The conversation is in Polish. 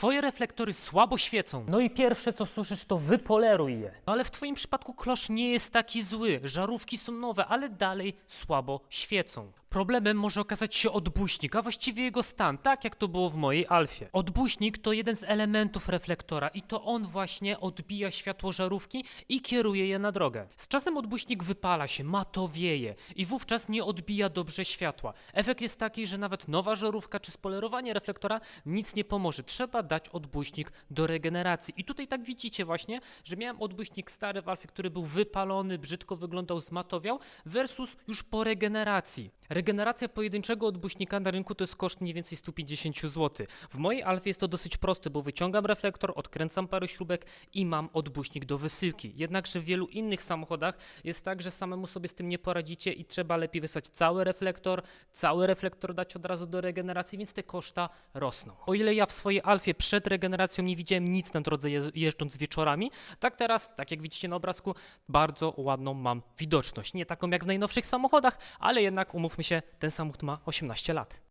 Twoje reflektory słabo świecą. No i pierwsze co słyszysz to wypoleruj je. Ale w twoim przypadku klosz nie jest taki zły. Żarówki są nowe, ale dalej słabo świecą. Problemem może okazać się odbuśnik, a właściwie jego stan, tak jak to było w mojej alfie. Odbuśnik to jeden z elementów reflektora i to on właśnie odbija światło żarówki i kieruje je na drogę. Z czasem odbuśnik wypala się, matowieje i wówczas nie odbija dobrze światła. Efekt jest taki, że nawet nowa żarówka czy spolerowanie reflektora nic nie pomoże. Trzeba dać odbuśnik do regeneracji. I tutaj tak widzicie właśnie, że miałem odbuśnik stary w Alfie, który był wypalony, brzydko wyglądał, zmatowiał, versus już po regeneracji. Regeneracja pojedynczego odbuśnika na rynku to jest koszt mniej więcej 150 zł. W mojej Alfie jest to dosyć proste, bo wyciągam reflektor, odkręcam parę śrubek i mam odbuśnik do wysyłki. Jednakże w wielu innych samochodach jest tak, że samemu sobie z tym nie poradzicie i trzeba lepiej wysłać cały reflektor, cały reflektor dać od razu do regeneracji, więc te koszta rosną. O ile ja w swojej Alfie przed regeneracją nie widziałem nic na drodze je- jeżdżąc wieczorami, tak teraz, tak jak widzicie na obrazku, bardzo ładną mam widoczność. Nie taką jak w najnowszych samochodach, ale jednak umówmy się, ten samochód ma 18 lat.